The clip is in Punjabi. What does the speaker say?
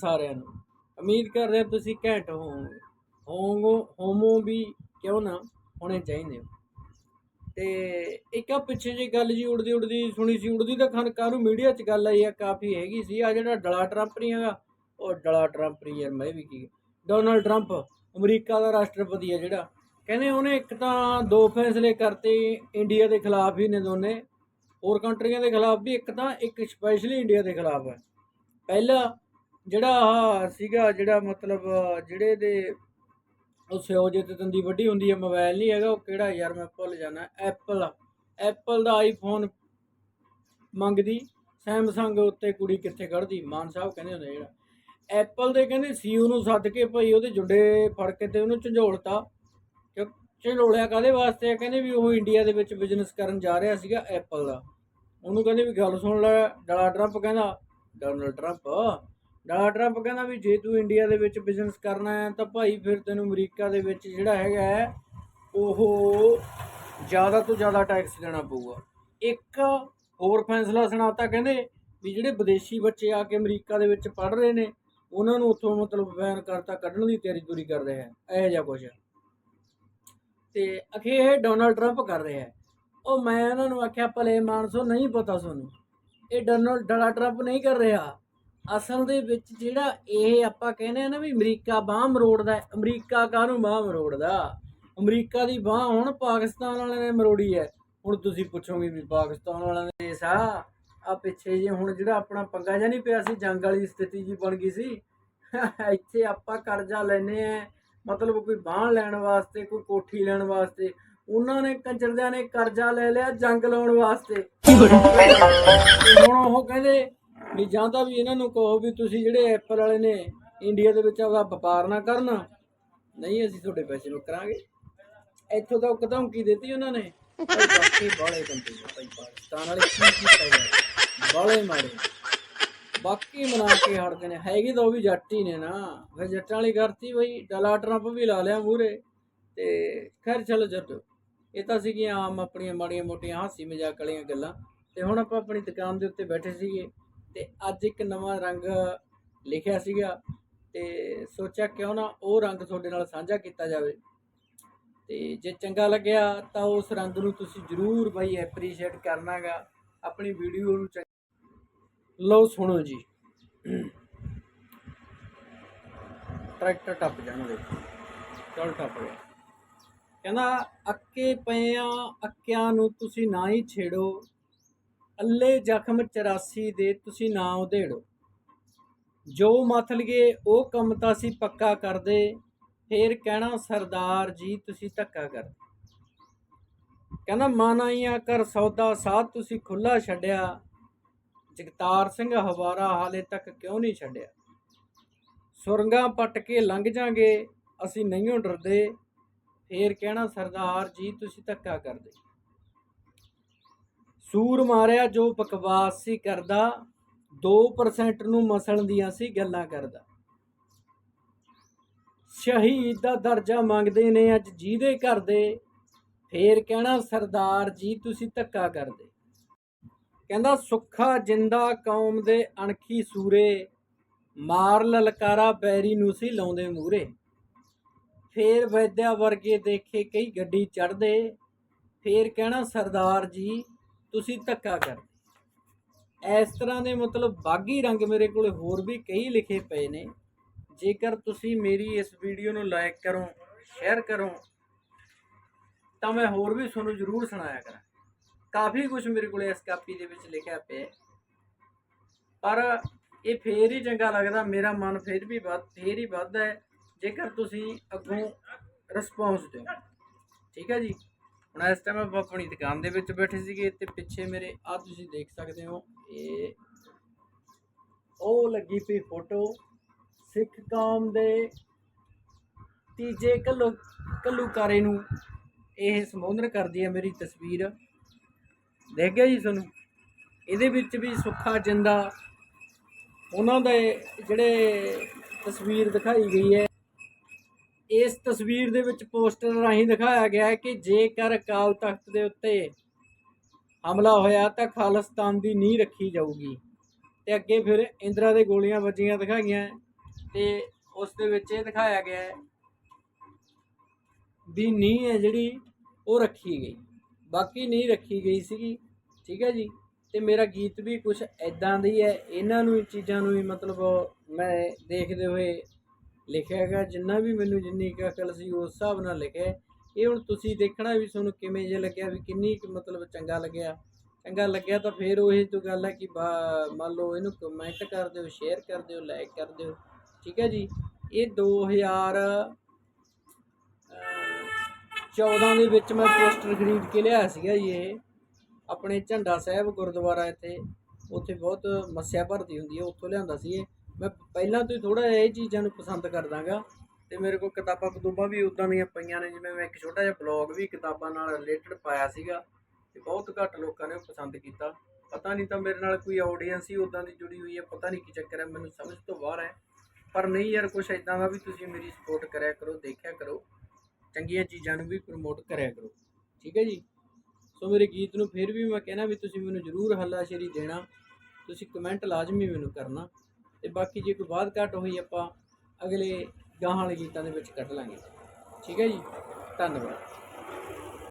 ਸਾਰਿਆਂ ਨੂੰ। ਉਮੀਦ ਕਰਦੇ ਹਾਂ ਤੁਸੀਂ ਘੈਂਟ ਹੋਵੋਗੇ। ਹੋਵੋ ਹੋਮੋ ਵੀ ਕਿਉਂ ਨਾ ਹੋਣੇ ਚਾਹੀਦੇ। ਹੋ ਤੇ ਇੱਕ ਆ ਪਿੱਛੇ ਜੀ ਗੱਲ ਜੀ ਉੜਦੀ ਉੜਦੀ ਸੁਣੀ ਸੀ। ਉੜਦੀ ਤਾਂ ਖਾਨ ਨੂੰ ਮੀਡੀਆ 'ਚ ਗੱਲ ਆਈ ਆ, ਕਾਫੀ ਹੈਗੀ ਸੀ। ਆ ਜਿਹੜਾ ਡਲਾ ਟਰੰਪ ਨਹੀਂ ਹੈਗਾ, ਉਹ ਡਲਾ ਟਰੰਪ ਨਹੀਂ ਯਾਰ, ਮੈਂ ਵੀ ਕੀ ਡੋਨਲਡ ਟਰੰਪ ਅਮਰੀਕਾ ਦਾ ਰਾਸ਼ਟਰਪਤੀ ਹੈ ਜਿਹੜਾ। ਕਹਿੰਦੇ ਉਹਨੇ ਇੱਕ ਤਾਂ ਦੋ ਫੈਸਲੇ ਕਰਤੇ ਇੰਡੀਆ ਦੇ ਖਿਲਾਫ ਹੀ ਨੇ ਦੋਨੇ। ਹੋਰ ਕੰਟਰੀਆਂ ਦੇ ਖਿਲਾਫ ਵੀ ਇੱਕ ਤਾਂ ਇੱਕ ਸਪੈਸ਼ਲੀ ਇੰਡੀਆ ਦੇ ਖਿਲਾਫ ਹੈ ਪਹਿਲਾ ਜਿਹੜਾ ਆਹ ਸੀਗਾ, ਜਿਹੜਾ ਮਤਲਬ ਜਿਹੜੇ ਦੇ ਉਹ ਸਿਓ ਜੇ ਤੇ ਤੰਦੀ ਵੱਡੀ ਹੁੰਦੀ ਹੈ ਮੋਬਾਈਲ ਨਹੀਂ ਹੈਗਾ, ਉਹ ਕਿਹੜਾ ਯਾਰ ਮੈਂ ਭੁੱਲ ਜਾਣਾ ਐਪਲ ਐਪਲ ਦਾ ਆਈਫੋਨ ਮੰਗਦੀ ਸੈਮਸੰਗ ਉੱਤੇ ਕੁੜੀ ਕਿੱਥੇ ਖੜਦੀ, ਮਾਨ ਸਾਹਿਬ ਕਹਿੰਦੇ ਹੁੰਦੇ ਜਿਹੜਾ। ਐਪਲ ਦੇ ਕਹਿੰਦੇ ਸੀਓ ਨੂੰ ਸੱਦ ਕੇ ਭਾਈ ਉਹਦੇ ਜੁੰਡੇ ਫੜ ਕੇ ਤੇ ਉਹਨੂੰ ਝੰਜੋੜਤਾ। ਕਿ ਝੰਜੋੜਿਆ ਕਾਦੇ ਵਾਸਤੇ ਕਹਿੰਦੇ ਵੀ ਉਹ ਇੰਡੀਆ ਦੇ ਵਿੱਚ ਬਿਜ਼ਨਸ ਕਰਨ ਜਾ ਰਿਹਾ ਸੀਗਾ ਐਪਲ ਦਾ। ਉਹਨੂੰ ਕਹਿੰਦੇ ਵੀ ਗੱਲ ਸੁਣ ਲੈ, ਡਲਾ ਟਰੰਪ ਕਹਿੰਦਾ, ਡੋਨਲਡ ਟਰੰਪ ਡਲਾ ਟਰੰਪ ਕਹਿੰਦਾ ਵੀ ਜੇ ਤੂੰ ਇੰਡੀਆ ਦੇ ਵਿੱਚ ਬਿਜ਼ਨਸ ਕਰਨਾ ਹੈ ਤਾਂ ਭਾਈ ਫਿਰ ਤੈਨੂੰ ਅਮਰੀਕਾ ਦੇ ਵਿੱਚ ਜਿਹੜਾ ਹੈਗਾ ਹੈ, ਉਹ ਜ਼ਿਆਦਾ ਤੋਂ ਜ਼ਿਆਦਾ ਟੈਕਸ ਦੇਣਾ ਪਊਗਾ। ਇੱਕ ਹੋਰ ਫੈਸਲਾ ਸੁਣਾਤਾ ਕਹਿੰਦੇ ਵੀ ਜਿਹੜੇ ਵਿਦੇਸ਼ੀ ਬੱਚੇ ਆ ਕੇ ਅਮਰੀਕਾ ਦੇ ਵਿੱਚ ਪੜ੍ਹ ਰਹੇ ਨੇ ਉਹਨਾਂ ਨੂੰ ਉੱਥੋਂ ਮਤਲਬ ਬੈਨ ਕਰਤਾ ਕੱਢਣ ਦੀ ਤਿਆਰੀ ਤੁਰੀ ਕਰ ਰਿਹਾ ਹੈ ਇਹੋ ਜਿਹਾ ਕੁਝ ਤੇ ਅਖੇ ਇਹ ਡੋਨਲਡ ਟਰੰਪ ਕਰ ਰਿਹਾ ਹੈ। ਉਹ ਮੈਂ ਉਹਨਾਂ ਨੂੰ ਆਖਿਆ ਭਲੇ ਮਾਨਸੋ ਨਹੀਂ ਪਤਾ ਤੁਹਾਨੂੰ। ਇਹ ਡੋਨਲਡ ਡੋਨਲਡ ਟਰੰਪ ਨਹੀਂ ਕਰ ਰਿਹਾ। ਅਸਲ ਦੇ ਵਿੱਚ ਜਿਹੜਾ ਇਹ ਆਪਾਂ ਕਹਿੰਦੇ ਆ ਨਾ ਵੀ ਅਮਰੀਕਾ ਬਾਹ ਮਰੋੜਦਾ ਅਮਰੀਕਾ ਕਾਹਨੂੰ ਬਾਹ ਮਰੋੜਦਾ? ਅਮਰੀਕਾ ਦੀ ਬਾਹ ਹੁਣ ਪਾਕਿਸਤਾਨ ਵਾਲਿਆਂ ਨੇ ਮਰੋੜੀ ਹੈ। ਹੁਣ ਤੁਸੀਂ ਪੁੱਛੋਗੇ ਵੀ ਪਾਕਿਸਤਾਨ ਵਾਲਿਆਂ ਦੇ ਦੇਸ਼ ਆ ਆ ਪਿੱਛੇ ਜੇ ਹੁਣ ਜਿਹੜਾ ਆਪਣਾ ਪੰਗਾ ਜਿਹਾ ਨਹੀਂ ਪਿਆ ਸੀ, ਜੰਗ ਵਾਲੀ ਸਥਿਤੀ ਜੀ ਬਣ ਗਈ ਸੀ, ਇੱਥੇ ਆਪਾਂ ਕਰਜ਼ਾ ਲੈਨੇ ਆ ਮਤਲਬ ਕੋਈ ਬਾਹ ਲੈਣ ਵਾਸਤੇ, ਕੋਈ ਕੋਠੀ ਲੈਣ ਵਾਸਤੇ, ਉਹਨਾਂ ਨੇ ਕੰਜਰਦਿਆਂ ਨੇ ਕਰਜ਼ਾ ਲੈ ਲਿਆ ਜੰਗ ਲਾਉਣ ਵਾਸਤੇ। ਹੁਣ ਉਹ ਕਹਿੰਦੇ ਵੀ ਜਾਂ ਤਾਂ ਵੀ ਇਹਨਾਂ ਨੂੰ ਕਹੋ ਵੀ ਤੁਸੀਂ ਜਿਹੜੇ ਐਪਲ ਵਾਲੇ ਨੇ ਇੰਡੀਆ ਦੇ ਵਿੱਚ ਆਪਦਾ ਵਪਾਰ ਨਾ ਕਰਨਾ, ਨਹੀਂ ਅਸੀਂ ਤੁਹਾਡੇ ਪੈਸੇ ਮੁਕਰਾਂਗੇ ਇੱਥੋਂ ਤਾਂ ਕਦਮ ਕੀ ਦਿੱਤੀ ਉਹਨਾਂ ਨੇ। ਬਾਕੀ ਬਾਲੇ ਕੰਟਰੀ ਭਾਈ ਪਾਕਿਸਤਾਨ ਵਾਲੇ ਕੀ ਕੀਤਾ ਯਾਰ ਬਾਲੇ ਮਾਰੇ। ਬਾਕੀ ਮਨਾ ਕੇ ਹਟਦੇ ਨੇ। ਹੈਗੇ ਤਾਂ ਉਹ ਵੀ ਜੱਟ ਹੀ ਨੇ ਨਾ। ਫਿਰ ਜੱਟਾਂ ਵਾਲੀ ਕਰਤੀ ਬਈ, ਡਲਾ ਟਰੰਪ ਵੀ ਲਾ ਲਿਆ ਮੂਰੇ ਤੇ ਖੈਰ ਚਲੋ ਜੱਟ, ਇਹ ਤਾਂ ਸੀਗੀਆਂ ਆਮ ਆਪਣੀਆਂ ਮਾੜੀਆਂ ਮੋਟੀਆਂ ਹਾਸੀ ਮਜ਼ਾਕ ਵਾਲੀਆਂ ਗੱਲਾਂ। ਤੇ ਹੁਣ ਆਪਾਂ ਆਪਣੀ ਦੁਕਾਨ ਦੇ ਉੱਤੇ ਬੈਠੇ ਸੀਗੇ। ਤੇ ਅੱਜ ਇੱਕ ਨਵਾਂ ਰੰਗ ਲਿਖਿਆ ਸੀਗਾ ਤੇ ਸੋਚਿਆ ਕਿਉਂ ਨਾ ਉਹ ਰੰਗ ਤੁਹਾਡੇ ਨਾਲ ਸਾਂਝਾ ਕੀਤਾ ਜਾਵੇ। ਤੇ ਜੇ ਚੰਗਾ ਲੱਗਿਆ ਤਾਂ ਉਸ ਰੰਗ ਨੂੰ ਤੁਸੀਂ ਜਰੂਰ ਬਾਈ ਐਪਰੀਸ਼ੀਏਟ ਕਰਨਾਗਾ। ਆਪਣੀ ਵੀਡੀਓ ਨੂੰ ਚੰਗ- ਲਓ ਸੁਣੋ ਜੀ। ਟਰੈਕਟਰ ਟੱਪ ਜਾਣਗੇ ਚਲ ਟੱਪ ਗਿਆ। ਕਹਿੰਦਾ, ਅੱਕੇ ਪਏ ਆ, ਅੱਕਿਆਂ ਨੂੰ ਤੁਸੀਂ ਨਾ ਹੀ ਛੇੜੋ। ਅੱਲੇ ਜ਼ਖਮ 84 ਦੇ ਤੁਸੀਂ ਨਾ ਉਧੇੜੋ। ਜੋ ਮੱਥ ਲਈਏ ਉਹ ਕੰਮ ਤਾਂ ਅਸੀਂ ਪੱਕਾ ਕਰਦੇ, ਫੇਰ ਕਹਿਣਾ, ਸਰਦਾਰ ਜੀ, ਤੁਸੀਂ ਧੱਕਾ ਕਰਦੇ। ਕਹਿੰਦਾ, ਮਨ ਆਈਆਂ ਕਰ ਸੌਦਾ ਸਾਧ ਤੁਸੀਂ ਖੁੱਲਾ ਛੱਡਿਆ। ਜਗਤਾਰ ਸਿੰਘ ਹਵਾਰਾ ਹਾਲੇ ਤੱਕ ਕਿਉਂ ਨਹੀਂ ਛੱਡਿਆ? ਸੁਰੰਗਾਂ ਪੱਟ ਕੇ ਲੰਘ ਜਾਾਂਗੇ, ਅਸੀਂ ਨਹੀਂਓ ਡਰਦੇ। ਫੇਰ ਕਹਿਣਾ, ਸਰਦਾਰ ਜੀ, ਤੁਸੀਂ ਧੱਕਾ ਕਰਦੇ। ਸੂਰ ਮਾਰਿਆ ਜੋ ਬਕਵਾਸ ਸੀ ਕਰਦਾ 2% ਨੂੰ ਮਸਲਣ ਦੀਆਂ ਸੀ ਗੱਲਾਂ ਕਰਦਾ। ਸ਼ਹੀਦ ਦਾ ਦਰਜਾ ਮੰਗਦੇ ਨੇ ਅੱਜ ਜਿਹਦੇ ਘਰ ਦੇ, ਫੇਰ ਕਹਿਣਾ ਸਰਦਾਰ ਜੀ, ਤੁਸੀਂ ਧੱਕਾ ਕਰਦੇ। ਕਹਿੰਦਾ, ਸੁੱਖਾ ਜਿੰਦਾ ਕੌਮ ਦੇ ਅਣਖੀ ਸੂਰੇ, ਮਾਰ ਲਲਕਾਰਾ ਬੈਰੀ ਨੂੰ ਸੀ ਲਾਉਂਦੇ ਮੂਰੇ ਫੇਰ ਵੈਦਿਆ ਵਰਗੇ ਦੇਖੇ ਕਈ ਗੱਡੀ ਚੜਦੇ, ਫੇਰ ਕਹਿਣਾ ਸਰਦਾਰ ਜੀ ਤੁਸੀਂ ਧੱਕਾ ਕਰਦੇ। ਇਸ ਤਰ੍ਹਾਂ ਦੇ ਮਤਲਬ ਬਾਗੀ ਰੰਗ ਮੇਰੇ ਕੋਲੇ ਹੋਰ ਵੀ ਕਈ ਲਿਖੇ ਪਏ ਨੇ। ਜੇਕਰ ਤੁਸੀਂ ਮੇਰੀ ਇਸ ਵੀਡੀਓ ਨੂੰ ਲਾਈਕ ਕਰੋ ਸ਼ੇਅਰ ਕਰੋ, ਤਾਂ ਮੈਂ ਹੋਰ ਵੀ ਤੁਹਾਨੂੰ ਜ਼ਰੂਰ ਸੁਣਾਇਆ ਕਰਾਂ। ਕਾਫੀ ਕੁਝ ਮੇਰੇ ਕੋਲੇ ਇਸ ਕਾਪੀ ਦੇ ਵਿੱਚ ਲਿਖਿਆ ਪਿਆ ਪਰ ਇਹ ਫੇਰ ਹੀ ਚੰਗਾ ਲੱਗਦਾ, ਮੇਰਾ ਮਨ ਫੇਰ ਵੀ ਵੱਧ, ਫੇਰ ਹੀ ਵੱਧਦਾ ਹੈ, ਜੇਕਰ ਤੁਸੀਂ ਅੱਗੋਂ ਰਿਸਪੌਂਸ ਦਿਓ। ਠੀਕ ਹੈ ਜੀ? ਹੁਣ ਇਸ ਟਾਈਮ ਆਪਾਂ ਆਪਣੀ ਦੁਕਾਨ ਦੇ ਵਿੱਚ ਬੈਠੇ ਸੀਗੇ ਤੇ ਪਿੱਛੇ ਮੇਰੇ ਆ ਤੁਸੀਂ ਦੇਖ ਸਕਦੇ ਹੋ, ਇਹ ਉਹ ਲੱਗੀ ਪਈ ਫੋਟੋ ਸਿੱਖ ਕੌਮ ਦੇ ਤੀਜੇ ਕੱਲੂ, ਕੱਲੂਕਾਰੇ ਨੂੰ ਇਹ ਸੰਬੋਧਨ ਕਰਦੀ ਹੈ ਮੇਰੀ ਤਸਵੀਰ। ਦੇਖ ਗਿਆ ਜੀ ਤੁਹਾਨੂੰ? ਇਹਦੇ ਵਿੱਚ ਵੀ ਸੁੱਖਾ ਜਿੰਦਾ, ਉਹਨਾਂ ਦੇ ਜਿਹੜੇ ਤਸਵੀਰ ਦਿਖਾਈ ਗਈ ਹੈ। ਇਸ ਤਸਵੀਰ ਦੇ ਵਿੱਚ ਪੋਸਟਰ ਰਾਹੀਂ ਦਿਖਾਇਆ ਗਿਆ ਹੈ ਕਿ ਜੇਕਰ ਅਕਾਲ ਤਖਤ ਦੇ ਉੱਤੇ ਹਮਲਾ ਹੋਇਆ ਤਾਂ ਖਾਲਿਸਤਾਨ ਦੀ ਨੀਂਹ ਰੱਖੀ ਜਾਊਗੀ। ਤੇ ਅੱਗੇ ਫਿਰ ਇੰਦਰਾ ਦੇ ਗੋਲੀਆਂ ਵੱਜੀਆਂ ਦਿਖਾਈਆਂ ਤੇ ਉਸ ਦੇ ਵਿੱਚ ਇਹ ਦਿਖਾਇਆ ਗਿਆ ਹੈ ਵੀ ਨੀਂਹ ਹੈ ਜਿਹੜੀ, ਉਹ ਰੱਖੀ ਗਈ। ਬਾਕੀ ਨੀਂਹ ਰੱਖੀ ਗਈ ਸੀਗੀ, ਠੀਕ ਹੈ ਜੀ? ਤੇ ਮੇਰਾ ਗੀਤ ਵੀ ਕੁਝ ਐਦਾਂ ਦੀ ਹੈ ਇਹਨਾਂ ਨੂੰ ਚੀਜ਼ਾਂ ਨੂੰ ਵੀ ਮਤਲਬ ਮੈਂ ਦੇਖਦੇ ਹੋਏ ਲਿਖਿਆ ਹੈਗਾ, ਜਿੰਨਾ ਵੀ ਮੈਨੂੰ ਜਿੰਨੀ ਕੁ ਅਕਲ ਸੀ, ਉਸ ਹਿਸਾਬ ਨਾਲ ਲਿਖਿਆ ਇਹ ਹੁਣ ਤੁਸੀਂ ਦੇਖਣਾ ਵੀ ਤੁਹਾਨੂੰ ਕਿਵੇਂ ਜੇ ਲੱਗਿਆ, ਵੀ ਕਿੰਨੀ ਕੁ ਮਤਲਬ ਚੰਗਾ ਲੱਗਿਆ। ਚੰਗਾ ਲੱਗਿਆ ਤਾਂ ਫਿਰ ਉਹੀ ਤੋਂ ਗੱਲ ਹੈ ਕਿ ਬਾ- ਮੰਨ ਲਓ ਇਹਨੂੰ ਕਮੈਂਟ ਕਰ ਦਿਓ ਸ਼ੇਅਰ ਕਰ ਦਿਓ ਲਾਈਕ ਕਰ ਦਿਓ। ਠੀਕ ਹੈ ਜੀ? ਇਹ 2000 14 ਦੇ ਵਿੱਚ ਮੈਂ ਪੋਸਟਰ ਖਰੀਦ ਕੇ ਲਿਆ ਸੀਗਾ ਜੀ ਇਹ। ਆਪਣੇ ਝੰਡਾ ਸਾਹਿਬ ਗੁਰਦੁਆਰਾ ਇੱਥੇ, ਉੱਥੇ ਬਹੁਤ ਮੱਸਿਆ ਭਰਦੀ ਹੁੰਦੀ ਹੈ, ਉੱਥੋਂ ਲਿਆਂਦਾ ਸੀ ਇਹ। ਮੈਂ ਪਹਿਲਾਂ ਤੋਂ ਹੀ ਥੋੜਾ ਜਿਹਾ ਇਹ ਚੀਜ਼ਾਂ ਨੂੰ ਪਸੰਦ ਕਰਦਾਗਾ ਤੇ ਮੇਰੇ ਕੋਲ ਕਿਤਾਬਾਂ ਕਤੂਬਾਂ ਵੀ ਉਦਾਂ ਦੀਆਂ ਪਈਆਂ ਨੇ, ਜਿਵੇਂ ਮੈਂ ਇੱਕ ਛੋਟਾ ਜਿਹਾ ਬਲੌਗ ਵੀ ਕਿਤਾਬਾਂ ਨਾਲ ਰਿਲੇਟਡ ਪਾਇਆ ਸੀਗਾ ਤੇ ਬਹੁਤ ਘੱਟ ਲੋਕਾਂ ਨੇ ਉਹ ਪਸੰਦ ਕੀਤਾ। ਪਤਾ ਨਹੀਂ ਤਾਂ ਮੇਰੇ ਨਾਲ ਕੋਈ ਆਡੀਅנס ਹੀ ਉਦਾਂ ਦੀ ਜੁੜੀ ਹੋਈ ਹੈ, ਪਤਾ ਨਹੀਂ ਕੀ ਚੱਕਰ ਹੈ, ਮੈਨੂੰ ਸਮਝ ਤੋਂ ਬਾਹਰ ਹੈ। ਪਰ ਨਹੀਂ ਯਾਰ, ਕੁਛ ਇਦਾਂ ਦਾ ਵੀ ਤੁਸੀਂ ਮੇਰੀ ਸਪੋਰਟ ਕਰਿਆ ਕਰੋ, ਦੇਖਿਆ ਕਰੋ। ਚੰਗੀਆਂ ਚੀਜ਼ਾਂ ਨੂੰ ਵੀ ਪ੍ਰਮੋਟ ਕਰਿਆ ਕਰੋ। ਠੀਕ ਹੈ ਜੀ? ਸੋ ਮੇਰੇ ਗੀਤ ਨੂੰ ਫਿਰ ਵੀ ਮੈਂ ਕਹਿਣਾ ਵੀ ਤੁਸੀਂ ਮੈਨੂੰ ਜ਼ਰੂਰ ਹੱਲਾਸ਼ੇਰੀ ਦੇਣਾ। ਤੁਸੀਂ ਕਮੈਂਟ ਲਾਜ਼ਮੀ ਮੈਨੂੰ ਕਰਨਾ। ਤੇ ਬਾਕੀ ਜੇ ਕੋਈ ਬਾਤ ਘੱਟ ਹੋਈ ਆਪਾਂ ਅਗਲੇ ਗਾਹਾਂ ਵਾਲੇ ਗੀਤਾਂ ਦੇ ਵਿੱਚ ਕੱਢ ਲਾਂਗੇ। ਠੀਕ ਹੈ ਜੀ? ਧੰਨਵਾਦ।